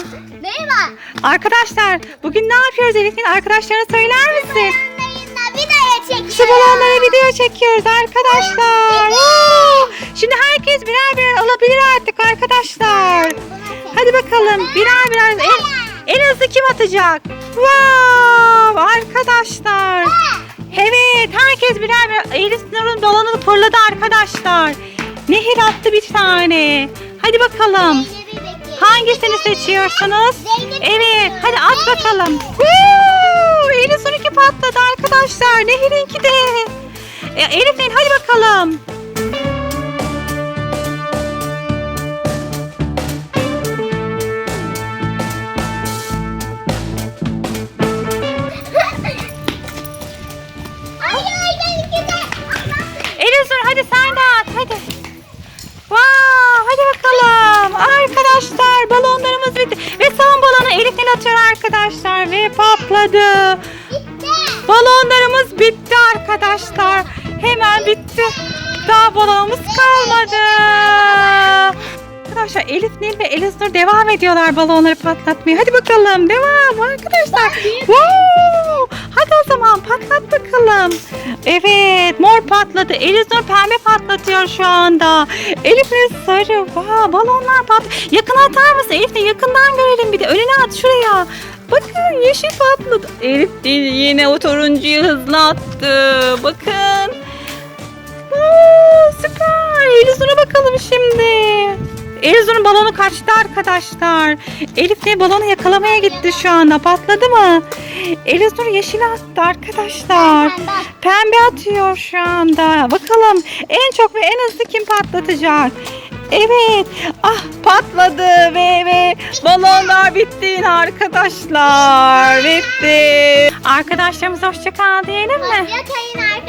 Merhaba. Merhaba. Arkadaşlar bugün ne yapıyoruz Elif'in? Arkadaşlarına söyler misin? Balonlarınla videoya çekiyorum. Şu balonlara video çekiyoruz arkadaşlar. Oo! Şimdi herkes birer birer alabilir artık arkadaşlar. Hadi bakalım birer birer. En, en hızlı kim atacak? Wow arkadaşlar. Evet herkes birer birer. Elif Nur'un balonu fırladı arkadaşlar. Nehir attı bir tane. Hadi bakalım. Hangisini seçiyorsunuz? Evet hadi at bakalım. Woo! Elif Nur'unki patladı arkadaşlar. Nehir'inki de. E, Elif Nehir hadi bakalım. Elif hadi sen de atıyor arkadaşlar. Ve patladı. Bitti. Balonlarımız bitti arkadaşlar. Hemen bitti. Daha balonumuz kalmadı. Arkadaşlar Elif Nil ve Elif Nur devam ediyorlar balonları patlatmaya. Hadi bakalım devam arkadaşlar. Wow! Hadi o zaman patlat bakalım. Evet mor patladı. Elif Nur pembe patlatıyor şu anda. Elif Nil sarı. Wow, balonlar pat. Yakın atar mısın? Elif Nil yakından görelim bir de. Önüne at şuraya. Bakın yeşil patladı. Elif Nil yine o turuncuyu hızlı attı. Bakın. Oo, süper. Elizur'a bakalım şimdi. Elizur'un balonu kaçtı arkadaşlar. Elif de balonu yakalamaya gitti şu anda. Patladı mı? Elizur yeşil attı arkadaşlar. Pembe atıyor şu anda. Bakalım en çok ve en hızlı kim patlatacak? Evet. Ah patladı ve ve balonlar bitti yine arkadaşlar. Bitti. Arkadaşlarımıza hoşça kal diyelim mi? Hoşça kalın